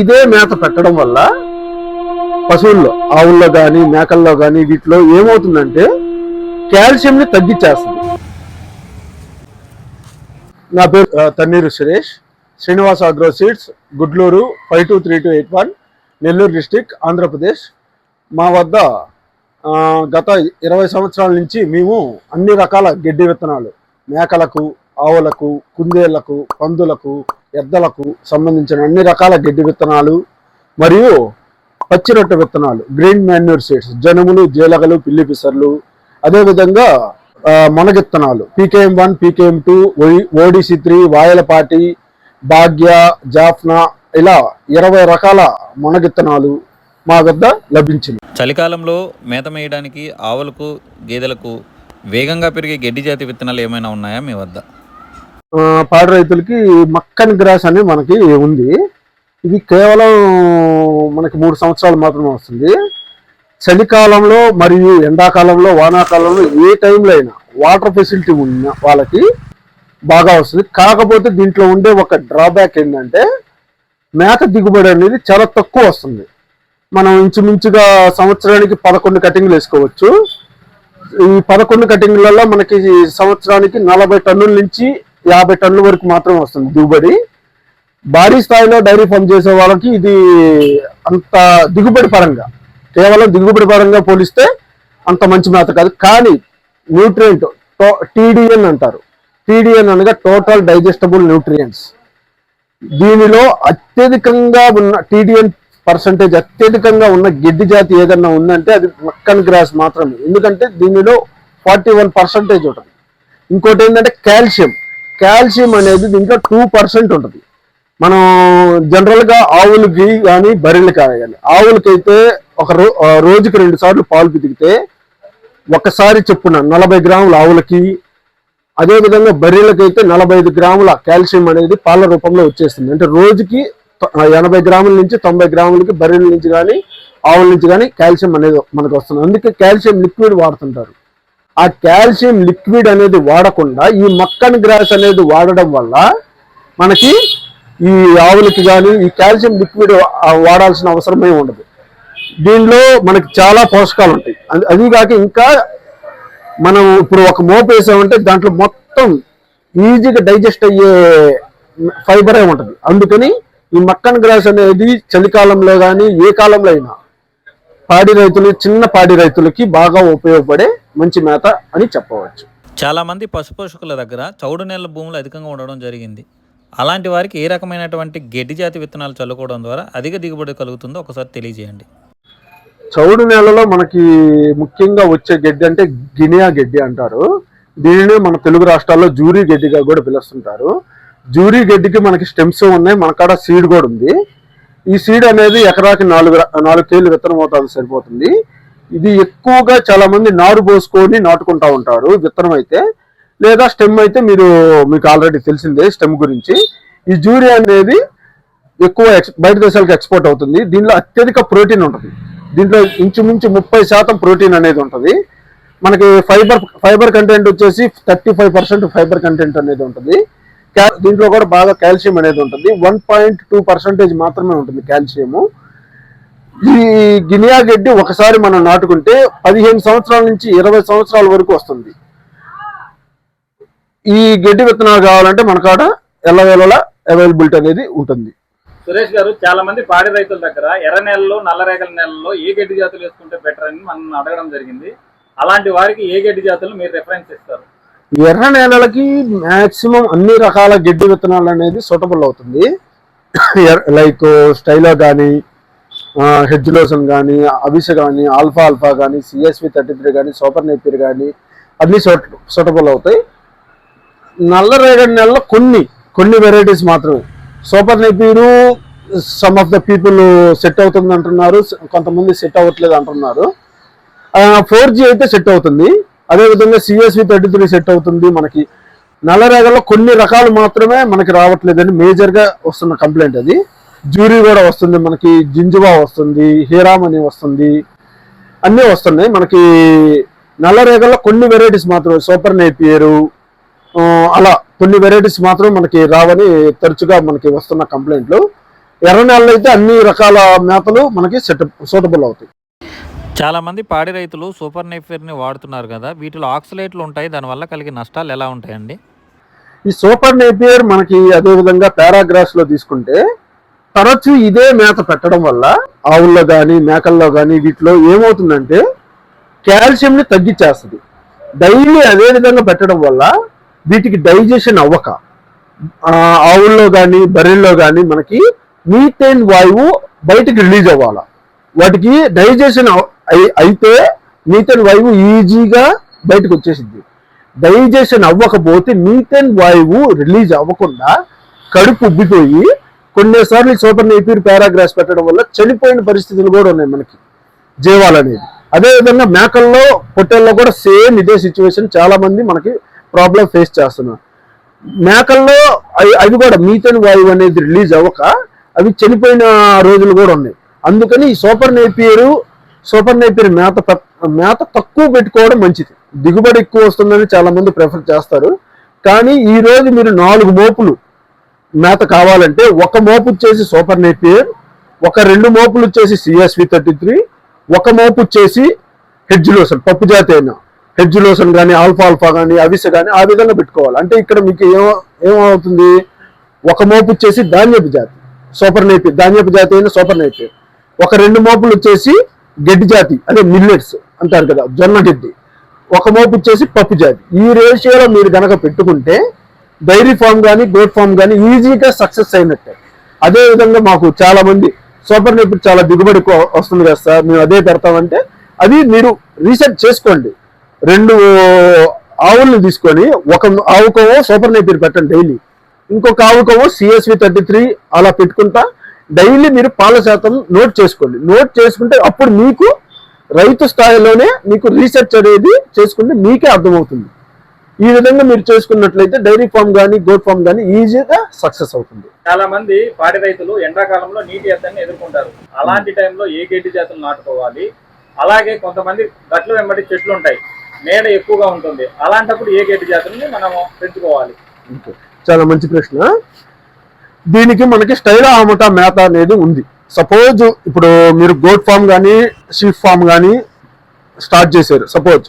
ఇదే మేత పెట్టడం వల్ల పశువుల్లో ఆవుల్లో కానీ మేకల్లో కానీ వీటిలో ఏమవుతుందంటే కాల్షియంని తగ్గించేస్తుంది. నా పేరు Tanneeru Suresh. Srinivas agro seeds Gudluru five two three two eight one Nellore district Andhra Pradesh. మా వద్ద గత ఇరవై సంవత్సరాల నుంచి మేము అన్ని రకాల గడ్డి విత్తనాలు మేకలకు ఆవులకు కుందేళ్ళకు పందులకు ఎద్దలకు సంబంధించిన అన్ని రకాల గడ్డి విత్తనాలు మరియు పచ్చిరొట్ట విత్తనాలు గ్రీన్ మాన్యూర్ సీడ్స్ జనుములు జీలగలు పిల్లి పిసర్లు అదేవిధంగా ఆ, మొనగిత్తనాలు PKM one PKM two ODC three Vayalapati Bhagya Jaffna ఇలా ఇరవై రకాల మొనగిత్తనాలు మా వద్ద లభించింది చలికాలంలో మేత మేయడానికి ఆవులకు గేదెలకు వేగంగా పెరిగే గడ్డి జాతి విత్తనాలు ఏమైనా ఉన్నాయా మీ వద్ద? పాడి రైతులకి మక్కన్ గ్రాస్ అని మనకి ఉంది. ఇది కేవలం మనకి మూడు సంవత్సరాలు మాత్రమే వస్తుంది. చలికాలంలో మరియు ఎండాకాలంలో వానాకాలంలో ఏ టైంలో అయినా వాటర్ ఫెసిలిటీ ఉన్న వాళ్ళకి బాగా వస్తుంది. కాకపోతే దీంట్లో ఉండే ఒక డ్రాబ్యాక్ ఏంటంటే మేత దిగుబడి అనేది చాలా తక్కువ వస్తుంది. మనం ఇంచుమించుగా సంవత్సరానికి పదకొండు కటింగ్లు వేసుకోవచ్చు. ఈ పదకొండు కటింగ్లలో మనకి సంవత్సరానికి నలభై టన్నుల నుంచి యాభై టన్నుల వరకు మాత్రమే వస్తుంది దిగుబడి. భారీ స్థాయిలో డైరీ ఫామ్ చేసే వాళ్ళకి ఇది అంత దిగుబడి పరంగా కేవలం దిగుబడి పరంగా పోలిస్తే అంత మంచి మేత కాదు. కానీ న్యూట్రియంట్ టీడీఎన్ అంటారు. టీడీఎన్ అనగా టోటల్ డైజెస్టబుల్ న్యూట్రియంట్స్. దీనిలో అత్యధికంగా ఉన్న టీడీఎన్ పర్సంటేజ్ అత్యధికంగా ఉన్న గిడ్డి జాతి ఏదన్నా ఉందంటే అది మక్కన్ గ్రాస్ మాత్రమే. ఎందుకంటే దీనిలో ఫార్టీ వన్ పర్సంటేజ్ ఉంటుంది. ఇంకోటి ఏంటంటే కాల్షియం. కాల్షియం అనేది దీంట్లో టూ పర్సెంట్ ఉంటుంది. మనం జనరల్గా ఆవులకి కానీ బర్రెలకి కానీ ఆవులకైతే ఒక రో రోజుకి రెండు సార్లు పాలు పితికితే ఒకసారి చెప్పున నలభై గ్రాముల ఆవులకి అదేవిధంగా బర్రెలకైతే నలభై ఐదు గ్రాముల కాల్షియం అనేది పాల రూపంలో వచ్చేస్తుంది. అంటే రోజుకి ఎనభై గ్రాముల నుంచి తొంభై గ్రాములకి బర్రెల నుంచి కానీ ఆవుల నుంచి కానీ కాల్షియం అనేది మనకు వస్తుంది. అందుకే కాల్షియం లిక్విడ్ వాడుతుంటారు. ఆ కాల్షియం లిక్విడ్ అనేది వాడకుండా ఈ మక్కన్ గ్రాస్ అనేది వాడడం వల్ల మనకి ఈ ఆవులకి కానీ ఈ కాల్షియం లిక్విడ్ వాడాల్సిన అవసరమే ఉండదు. దీనిలో మనకి చాలా పోషకాలు ఉంటాయి. అది- కాక ఇంకా మనం ఇప్పుడు ఒక మోపు వేసామంటే దాంట్లో మొత్తం ఈజీగా డైజెస్ట్ అయ్యే ఫైబరే ఉంటుంది. అందుకని ఈ మక్కన్ గ్రాస్ అనేది చలికాలంలో కానీ ఏ కాలంలో అయినా పాడి రైతులు చిన్న పాడి రైతులకి బాగా ఉపయోగపడే మంచి మేత అని చెప్పవచ్చు. చాలామంది పశుపోషకుల దగ్గర చౌడు నేల భూములు అధికంగా ఉండడం జరిగింది. అలాంటి వారికి ఏ రకమైనటువంటి గడ్డి జాతి విత్తనాలు చల్లుకోవడం ద్వారా అధిక దిగుబడి కలుగుతుందో ఒకసారి తెలియజేయండి. చౌడు నేలలో మనకి ముఖ్యంగా వచ్చే గడ్డి అంటే గినియా గడ్డి అంటారు. దీనిని మన తెలుగు రాష్ట్రాల్లో జూరీ గడ్డిగా కూడా పిలుస్తుంటారు. జూరీ గడ్డికి మనకి స్టెమ్స్ ఉన్నాయి మన కాడ సీడ్ కూడా ఉంది. ఈ సీడ్ అనేది ఎకరాకి నాలుగు నాలుగు కేజీలు విత్తనం అవుతుంది సరిపోతుంది. ఇది ఎక్కువగా చాలా మంది నారు పోసుకొని నాటుకుంటా ఉంటారు విత్తనం అయితే. లేదా స్టెమ్ అయితే మీరు మీకు ఆల్రెడీ తెలిసిందే స్టెమ్ గురించి. ఈ జూరీ అనేది ఎక్కువ బయట దేశాలకు ఎక్స్పోర్ట్ అవుతుంది. దీనిలో అత్యధిక ప్రోటీన్ ఉంటుంది. దీంట్లో ఇంచుమించు ముప్పై శాతం ప్రోటీన్ అనేది ఉంటుంది. మనకి ఫైబర్ ఫైబర్ కంటెంట్ వచ్చేసి thirty five percent fibre content అనేది ఉంటుంది. దీంట్లో కూడా బాగా కాల్షియం అనేది ఉంటుంది. వన్ పాయింట్ టూ పర్సెంటేజ్ మాత్రమే ఉంటుంది కాల్షియము. ఈ గినియా గడ్డి ఒకసారి మనం నాటుకుంటే పదిహేను సంవత్సరాల నుంచి ఇరవై సంవత్సరాల వరకు వస్తుంది. ఈ గడ్డి విత్తనాలు కావాలంటే మన కాడ ఎల్లవేళలా అవైలబిలిటీ అనేది ఉంటుంది. సురేష్ గారు చాలా మంది పాడి రైతుల దగ్గర ఎర్ర నెలలో నల్లరేగల నెలలో ఏ గడ్డి జాతులు వేసుకుంటే బెటర్ అని మనం అడగడం జరిగింది. అలాంటి వారికి ఏ గడ్డి జాతులు మీరు రిఫరెన్స్ ఇస్తారు? ఎర్ర నేలలకి మ్యాక్సిమం అన్ని రకాల గడ్డి విత్తనాలు అనేది సూటబుల్ అవుతుంది. లైక్ స్టైలో కానీ హెడ్జ్లోసన్ కానీ అవిస కానీ ఆల్ఫా ఆల్ఫా కానీ సిఎస్వి థర్టీ త్రీ కానీ సూపర్ నేపియర్ కానీ అన్ని సూటబుల్ అవుతాయి. నల్ల రేగడి నెలలో కొన్ని కొన్ని వెరైటీస్ మాత్రమే. Super napier some of the people set అవుతుంది అంటున్నారు కొంతమంది సెట్ అవ్వట్లేదు అంటున్నారు. ఫోర్ జీ అయితే సెట్ అవుతుంది. అదేవిధంగా సిఎస్వి థర్టీ త్రీ సెట్ అవుతుంది మనకి. నల్లరేగల్లో కొన్ని రకాలు మాత్రమే మనకి రావట్లేదని మేజర్గా వస్తున్న కంప్లైంట్ అది. జ్యూరీ కూడా వస్తుంది మనకి జింజువా వస్తుంది హీరామణి వస్తుంది అన్నీ వస్తున్నాయి. మనకి నల్లరేగల్లో కొన్ని వెరైటీస్ మాత్రమే సూపర్ నేపియరు అలా కొన్ని వెరైటీస్ మాత్రం మనకి రావని తరచుగా మనకి వస్తున్న కంప్లైంట్లు ఎర్ర నెలలో అయితే అన్ని రకాల మేతలు మనకి సెట్ సూటబుల్ అవుతాయి. చాలామంది పాడి రైతులు సూపర్ నెఫిర్ని వాడుతున్నారు కదా వీటిలో ఆక్సిలేట్లు ఉంటాయి దానివల్ల కలిగే నష్టాలు ఎలా ఉంటాయండి? ఈ సూపర్ నేపియర్ మనకి అదే విధంగా తీసుకుంటే తరచూ ఇదే మేత పెట్టడం వల్ల ఆవుల్లో కానీ మేకల్లో కానీ వీటిలో ఏమవుతుందంటే కాల్షియంని తగ్గించేస్తుంది. డైలీ అదే విధంగా పెట్టడం వల్ల వీటికి డైజెషన్ అవ్వక ఆవుల్లో కానీ బర్రెల్లో కానీ మనకి మీథేన్ వాయువు బయటికి రిలీజ్ అవ్వాలా. వాటికి డైజెషన్ అయితే మీథేన్ వాయువు ఈజీగా బయటకు వచ్చేసింది డైజెషన్ అవ్వకపోతే మీథేన్ వాయువు రిలీజ్ అవ్వకుండా కడుపు ఉబ్బిపోయి కొన్నిసార్లు సూపర్ నేపీర్ పారాగ్రాఫ్స్ పెట్టడం వల్ల చనిపోయిన పరిస్థితులు కూడా ఉన్నాయి మనకి జీవాలు అనేది అదేవిధంగా మేకల్లో పొట్టెల్లో కూడా సేమ్ ఇదే సిచ్యువేషన్ చాలా మంది మనకి ప్రాబ్లం ఫేస్ చేస్తున్నారు. మేకల్లో అవి అవి కూడా మీథేన్ వాయువు అనేది రిలీజ్ అవ్వక అవి చనిపోయిన రోజులు కూడా ఉన్నాయి. అందుకని ఈ సూపర్ నేపియరు సూపర్ నేపియర్ మేత మేత తక్కువ పెట్టుకోవడం మంచిది. దిగుబడి ఎక్కువ వస్తుందని చాలా మంది ప్రిఫర్ చేస్తారు. కానీ ఈ రోజు మీరు నాలుగు మోపులు మేత కావాలంటే ఒక మోపు వచ్చేసి సూపర్ నేపియర్ ఒక రెండు మోపులు వచ్చేసి సిఎస్వి థర్టీ త్రీ ఒక మోపు వచ్చేసి హెడ్జ్ లోసన్ పప్పు జాతి అయినా. హెడ్జ్ లోసన్ కానీ ఆల్ఫా ఆల్ఫా కానీ అవిస కానీ ఆ విధంగా పెట్టుకోవాలి. అంటే ఇక్కడ మీకు ఏమో ఏమవుతుంది? ఒక మోపు వచ్చేసి ధాన్యపు జాతి సూపర్ నేపి ధాన్యపు జాతి అయిన సూపర్ నేపి ఒక రెండు మోపులు వచ్చేసి గడ్డి జాతి అదే మిల్లెట్స్ అంటారు కదా జొన్న గడ్డి. ఒక మోపు వచ్చేసి పప్పు జాతి. ఈ రేషియోలో మీరు గనక పెట్టుకుంటే డైరీ ఫామ్ కానీ గోట్ ఫామ్ కానీ ఈజీగా సక్సెస్ అయినట్టే. అదే విధంగా మాకు చాలా మంది సూపర్ నేపి చాలా దిగుబడి వస్తుంది కదా సార్ మేము అదే పెడతామంటే అది మీరు రీసెర్చ్ చేసుకోండి. రెండు ఆవుల్ని తీసుకొని ఒక ఆవుకోవో సూపర్ నేపీర్ పెట్టండి డైలీ. ఇంకొక ఆవుకోవో సిఎస్వి థర్టీ త్రీ అలా పెట్టుకుంటా డైలీ మీరు పాల శాతం నోట్ చేసుకోండి. నోట్ చేసుకుంటే అప్పుడు మీకు రైతు స్థాయిలోనే మీకు రీసెర్చ్ అనేది చేసుకుంటే మీకే అర్థమవుతుంది. ఈ విధంగా మీరు చేసుకున్నట్లయితే డైరీ ఫామ్ కానీ గోట్ ఫామ్ కానీ ఈజీగా సక్సెస్ అవుతుంది. చాలా మంది పాడి రైతులు ఎండాకాలంలో నీటి ఎద్దడిని ఎదుర్కొంటారు. అలాంటి టైంలో ఏ గడ్డి జాతులు నాటుకోవాలి? అలాగే కొంతమంది గట్లు వెంబడి చెట్లు ఉంటాయి. నీడ ఎక్కువగా ఉంటుంది. అలాంటప్పుడు ఏ గడ్డి జాతుల్ని మనము పెంచుకోవాలి. చాలా మంచి ప్రశ్న. దీనికి మనకి స్టైల్ ఆమటా మేత అనేది ఉంది. సపోజ్ ఇప్పుడు మీరు గోట్ ఫామ్ కానీ షీప్ ఫామ్ కానీ స్టార్ట్ చేశారు. సపోజ్.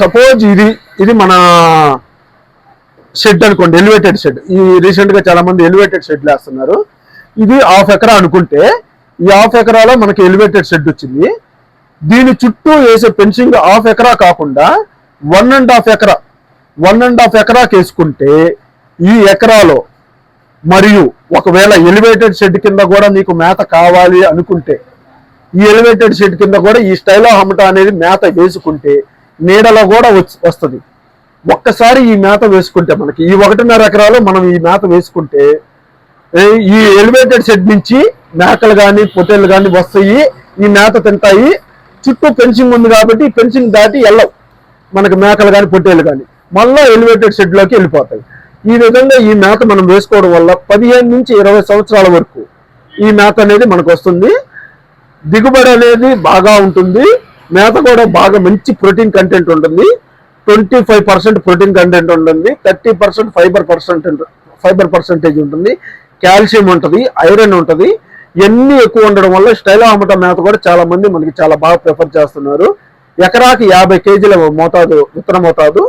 సపోజ్ ఇది ఇది మన షెడ్ అనుకోండి ఎలివేటెడ్ షెడ్ ఈ రీసెంట్గా చాలామంది ఎలివేటెడ్ షెడ్ వేస్తున్నారు ఇది హాఫ్ ఎకరా అనుకుంటే ఈ హాఫ్ ఎకరాలో మనకి ఎలివేటెడ్ షెడ్ వచ్చింది. దీని చుట్టూ వేసే ఫెన్సింగ్ హాఫ్ ఎకరా కాకుండా వన్ అండ్ హాఫ్ ఎకరా వన్ అండ్ హాఫ్ ఎకరాకి వేసుకుంటే ఈ ఎకరాలో మరియు ఒకవేళ ఎలివేటెడ్ షెడ్ కింద కూడా నీకు మేత కావాలి అనుకుంటే ఈ ఎలివేటెడ్ షెడ్ కింద కూడా ఈ స్టైల్ హమట అనేది మేత వేసుకుంటే నీడలో కూడా వస్తుంది. ఒక్కసారి ఈ మేత వేసుకుంటే మనకి ఈ ఒకటిన్నర ఎకరాలు మనం ఈ మేత వేసుకుంటే ఈ ఎలివేటెడ్ షెడ్ నుంచి మేకలు కానీ పొట్టేళ్ళు కానీ వస్తాయి ఈ మేత తింటాయి. చుట్టూ పెన్సింగ్ ఉంది కాబట్టి ఈ దాటి వెళ్ళవు. మనకి మేకలు కానీ పొట్టేళ్ళు కానీ మళ్ళీ ఎలివేటెడ్ షెడ్లోకి వెళ్ళిపోతాయి. ఈ విధంగా ఈ మేత మనం వేసుకోవడం వల్ల పదిహేను నుంచి ఇరవై సంవత్సరాల వరకు ఈ మేత అనేది మనకు వస్తుంది. దిగుబడి అనేది బాగా ఉంటుంది. మేత కూడా బాగా మంచి ప్రోటీన్ కంటెంట్ ఉంటుంది. Twenty five percent protein content ఉంటుంది. Thirty percent fibre percent fibre percentage ఉంటుంది. కాల్షియం ఉంటుంది ఐరన్ ఉంటుంది. ఇవన్నీ ఎక్కువ ఉండడం వల్ల స్టైలామట మేత కూడా చాలా మంది మనకి చాలా బాగా ప్రిఫర్ చేస్తున్నారు. ఎకరాకి యాభై కేజీల మోతాదు విత్తన మోతాదు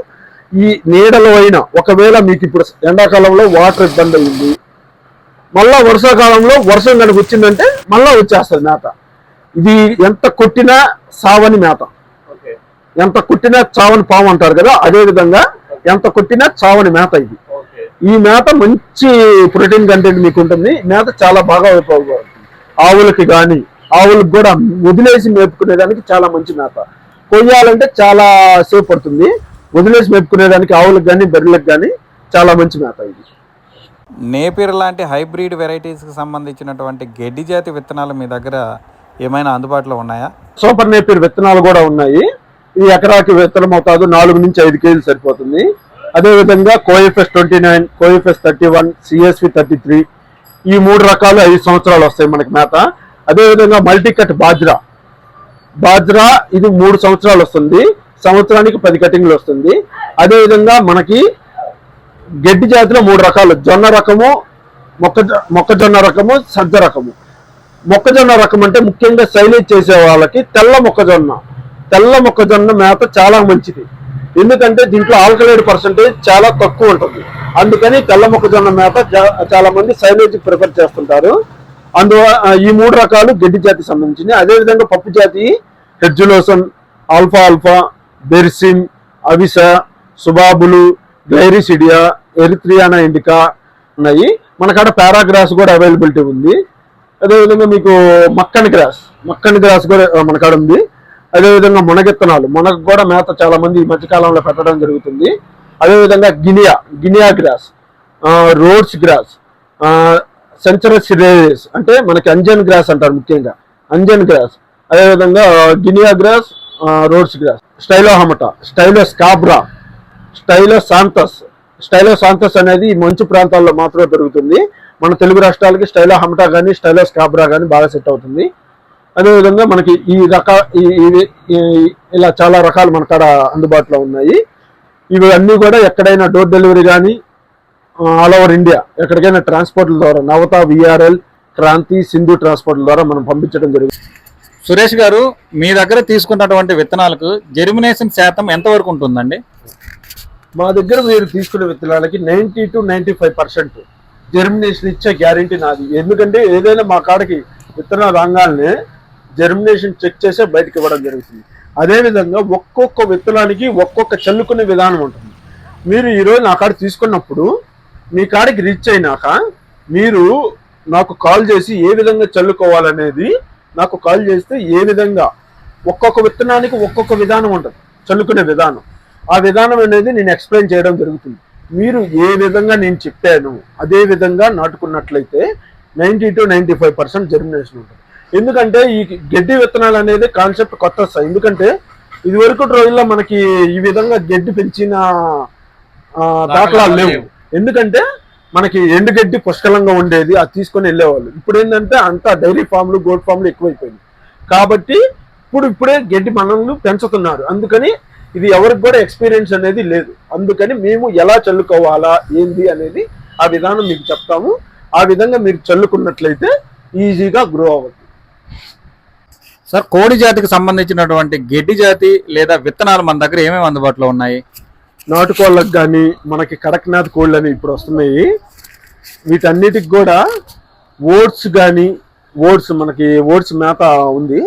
ఈ నీడలో అయినా ఒకవేళ మీకు ఇప్పుడు ఎండాకాలంలో వాటర్ ఇబ్బంది అయింది మళ్ళా వర్షాకాలంలో వర్షం కనుక వచ్చిందంటే మళ్ళా వచ్చేస్తుంది మేత. ఇది ఎంత కొట్టినా సావని మేత. ఎంత కొట్టినా చావని పాము అంటారు కదా అదే విధంగా ఎంత కొట్టినా చావని మేత ఇది. ఈ మేత మంచి ప్రోటీన్ కంటెంట్ మీకు ఉంటుంది. మేత చాలా బాగా ఉపయోగపడుతుంది. ఆవులకి కానీ ఆవులకు కూడా వదిలేసి మేపుకునేదానికి చాలా మంచి మేత. కొయ్యాలంటే చాలా సేపు పడుతుంది. వదిలేసి మేపుకునేదానికి ఆవులకు కానీ బర్రెలకు కానీ చాలా మంచి మేత ఇది నేపిర్ లాంటి హైబ్రిడ్ వెరైటీస్కి సంబంధించినటువంటి గడ్డి జాతి విత్తనాలు మీ దగ్గర ఏమైనా అందుబాటులో ఉన్నాయా? సూపర్ నేపియర్ విత్తనాలు కూడా ఉన్నాయి. ఈ ఎకరాకి విత్తనం అవుతాదు నాలుగు నుంచి ఐదు కేజీలు సరిపోతుంది. అదే విధంగా COFS twenty nine COFS thirty one CSV thirty three ఈ మూడు రకాలు ఐదు సంవత్సరాలు వస్తాయి మనకి మేత అదే విధంగా మల్టీకట్ బాజ్రా. బాజ్రా ఇది మూడు సంవత్సరాలు వస్తుంది. సంవత్సరానికి పది కటింగ్లు వస్తుంది. అదే విధంగా మనకి గడ్డి జాతిలో మూడు రకాలు. జొన్న రకము మొక్క మొక్కజొన్న రకము సజ్జ రకము. మొక్కజొన్న రకం అంటే ముఖ్యంగా సైలేజ్ చేసే వాళ్ళకి తెల్ల మొక్కజొన్న తెల్ల మొక్కజొన్న మేత చాలా మంచిది. ఎందుకంటే దీంట్లో ఆల్కలైడ్ పర్సంటేజ్ చాలా తక్కువ ఉంటుంది. అందుకని తెల్ల మొక్కజొన్న మేత చాలా మంది సైలేజ్ ప్రిఫర్ చేస్తుంటారు. అందువల్ల ఈ మూడు రకాలు గడ్డి జాతికి సంబంధించినవి. అదేవిధంగా పప్పు జాతి హెడ్జులోసన్ ఆల్ఫా ఆల్ఫా బెర్సిన్ అవిస సుబాబులు గ్లైరిసిడియా ఎరిత్రియానా ఇండికా ఉన్నాయి. మనకాడ పారాగ్రాస్ కూడా అవైలబిలిటీ ఉంది. అదేవిధంగా మీకు మక్కని గ్రాస్ మక్కని గ్రాస్ కూడా మనకాడ ఉంది. అదేవిధంగా మునగిత్తనాలు మునగ కూడా మేత చాలా మంది ఈ మధ్యకాలంలో పెట్టడం జరుగుతుంది. అదేవిధంగా guinea guinea grass Rhodes grass Cenchrus race అంటే మనకి అంజన్ గ్రాస్ అంటారు ముఖ్యంగా. అంజన్ గ్రాస్. అదేవిధంగా guinea grass Rhodes stylo hamata stylo scabra. Stylosanthes Stylosanthes అనేది ఈ మంచు ప్రాంతాల్లో మాత్రమే పెరుగుతుంది. మన తెలుగు రాష్ట్రాలకి స్టైలో హమటా కానీ స్టైలో స్కాబ్రా కానీ బాగా సెట్ అవుతుంది. అదేవిధంగా మనకి ఈ రక ఇవి- ఇలా చాలా రకాలు మన కాడ అందుబాటులో ఉన్నాయి. ఇవి అన్నీ కూడా ఎక్కడైనా డోర్ డెలివరీ కానీ ఆల్ ఓవర్ ఇండియా ఎక్కడికైనా ట్రాన్స్పోర్ట్ల ద్వారా నవత విఆర్ఎల్ క్రాంతి సింధు ట్రాన్స్పోర్ట్ల ద్వారా మనం పంపించడం జరుగుతుంది. సురేష్ గారు మీ దగ్గర తీసుకున్నటువంటి విత్తనాలకు జెర్మినేషన్ శాతం ఎంతవరకు ఉంటుందండి? మా దగ్గర మీరు తీసుకునే విత్తనాలకి ninety two ninety five percent germination ఇచ్చే గ్యారంటీ నాది. ఎందుకంటే ఏదైనా మా కాడకి విత్తన రాగానే జెర్మినేషన్ చెక్ చేసే బయటకు ఇవ్వడం జరుగుతుంది. అదేవిధంగా ఒక్కొక్క విత్తనానికి ఒక్కొక్క చల్లుకునే విధానం ఉంటుంది. మీరు ఈరోజు నా కాడ తీసుకున్నప్పుడు మీ కాడికి రీచ్ అయినాక మీరు నాకు కాల్ చేసి ఏ విధంగా చల్లుకోవాలనేది నాకు కాల్ చేస్తే ఏ విధంగా ఒక్కొక్క విత్తనానికి ఒక్కొక్క విధానం ఉంటుంది. చల్లుకునే విధానం. ఆ విధానం అనేది నేను ఎక్స్ప్లెయిన్ చేయడం జరుగుతుంది. మీరు ఏ విధంగా నేను చెప్పాను అదే విధంగా నాటుకున్నట్లయితే ninety two ninety five percent germination ఉంటుంది. ఎందుకంటే ఈ గడ్డి విత్తనాలు అనేది కాన్సెప్ట్ కొత్త వస్తాయి ఎందుకంటే ఇది వరకు రోజుల్లో మనకి ఈ విధంగా గడ్డి పెంచిన దాఖలాలు లేవు. ఎందుకంటే మనకి ఎండుగడ్డి పుష్కలంగా ఉండేది అది తీసుకొని వెళ్ళేవాళ్ళు. ఇప్పుడు ఏంటంటే అంతా డైరీ ఫామ్లు గోట్ ఫామ్లు ఎక్కువైపోయింది. కాబట్టి ఇప్పుడు ఇప్పుడే గడ్డి మనల్ని పెంచుతున్నారు. అందుకని ఇది ఎవరికి కూడా ఎక్స్పీరియన్స్ అనేది లేదు. అందుకని మేము ఎలా చల్లుకోవాలా ఏంది అనేది ఆ విధానం మీకు చెప్తాము. ఆ విధంగా మీరు చల్లుకున్నట్లయితే ఈజీగా గ్రో అవ్వదు సార్ కోడి జాతికి సంబంధించినటువంటి గడ్డి జాతి లేదా విత్తనాలు మన దగ్గర ఏమేమి అందుబాటులో ఉన్నాయి? నాటుకోళ్ళకు కానీ మనకి కడక్నాథ్ కోళ్ళు అని ఇప్పుడు వస్తున్నాయి. వీటన్నిటికి కూడా ఓట్స్ కానీ ఓట్స్ మనకి ఓట్స్ మేత ఉంది.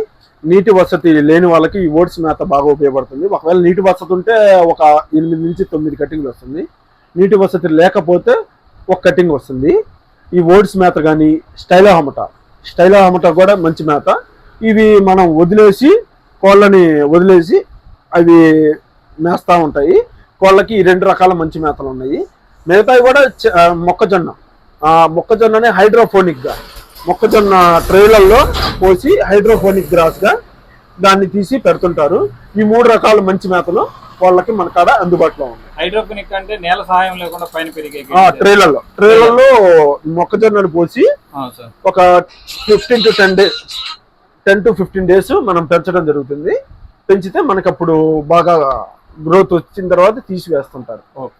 నీటి వసతి లేని వాళ్ళకి ఈ ఓట్స్ మేత బాగా ఉపయోగపడుతుంది. ఒకవేళ నీటి వసతి ఉంటే ఒక ఎనిమిది నుంచి తొమ్మిది కటింగ్లు వస్తుంది. నీటి వసతి లేకపోతే ఒక కటింగ్ వస్తుంది. ఈ ఓట్స్ మేత కానీ స్టైలో హమట స్టైలో హమట కూడా మంచి మేత. ఇవి మనం వదిలేసి కోళ్ళని వదిలేసి అవి మేస్తూ ఉంటాయి. కోళ్ళకి ఈ రెండు రకాల మంచి మేతలు ఉన్నాయి. మిగతావి కూడా మొక్కజొన్న. మొక్కజొన్ననే హైడ్రోఫోనిక్గా. మొక్కజొన్న ట్రేలల్లో పోసి హైడ్రోఫోనిక్ గ్రాస్గా దాన్ని తీసి పెడుతుంటారు. ఈ మూడు రకాల మంచి మేతలు వాళ్ళకి మన కాడ అందుబాటులో ఉన్నాయి. హైడ్రోపోనిక్ అంటే నేల సహాయం లేకుండా పైన పెరిగే ఆ ట్రేలల్లో. ట్రేలల్లో మొక్కజొన్నను పోసి ఒక fifteen to ten days ten to fifteen days మనం పెంచడం జరుగుతుంది. పెంచితే మనకు అప్పుడు బాగా గ్రోత్ వచ్చిన తర్వాత తీసివేస్తుంటారు. ఓకే.